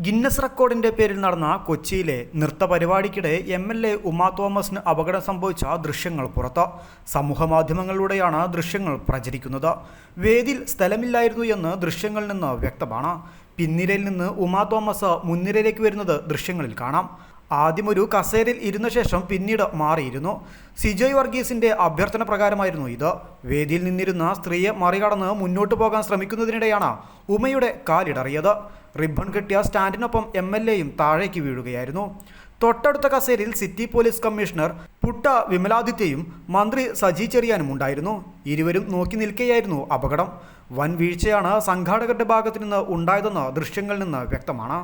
Guinness റെക്കോർഡിന്റെ പേരിൽ നടന്ന കൊച്ചിയിലെ നൃത്ത പരിപാടിക്കിടെ എം എൽ എ ഉമാ തോമസിന് അപകടം സംഭവിച്ച ദൃശ്യങ്ങൾ പുറത്ത്. സമൂഹമാധ്യമങ്ങളിലൂടെയാണ് ദൃശ്യങ്ങൾ പ്രചരിക്കുന്നത്. വേദിയിൽ സ്ഥലമില്ലായിരുന്നു എന്ന് ദൃശ്യങ്ങളിൽ നിന്ന് വ്യക്തമാണ്. പിൻനിരയിൽ നിന്ന് ഉമാ തോമസ് മുൻനിരയിലേക്ക് വരുന്നത് ദൃശ്യങ്ങളിൽ കാണാം. ആദ്യം ഒരു കസേരയിൽ ഇരുന്ന ശേഷം പിന്നീട് മാറിയിരുന്നു. സിജോയ് വർഗീസിന്റെ അഭ്യർത്ഥന പ്രകാരമായിരുന്നു ഇത്. വേദിയിൽ നിന്നിരുന്ന സ്ത്രീയെ മറികടന്ന് മുന്നോട്ട് പോകാൻ ശ്രമിക്കുന്നതിനിടെയാണ് ഉമയുടെ കാലിടറിയത്. റിബൺ കെട്ടിയ സ്റ്റാൻഡിനൊപ്പം എം എൽ എയും താഴേക്ക് വീഴുകയായിരുന്നു. തൊട്ടടുത്ത കസേരയിൽ സിറ്റി പോലീസ് കമ്മീഷണർ പുട്ട വിമലാദിത്യയും മന്ത്രി സജി ചെറിയാനും ഉണ്ടായിരുന്നു. ഇരുവരും നോക്കി നിൽക്കുകയായിരുന്നു അപകടം. വൻ വീഴ്ചയാണ് സംഘാടകരുടെ ഭാഗത്തു നിന്ന് ഉണ്ടായതെന്ന് ദൃശ്യങ്ങളിൽ നിന്ന് വ്യക്തമാണ്.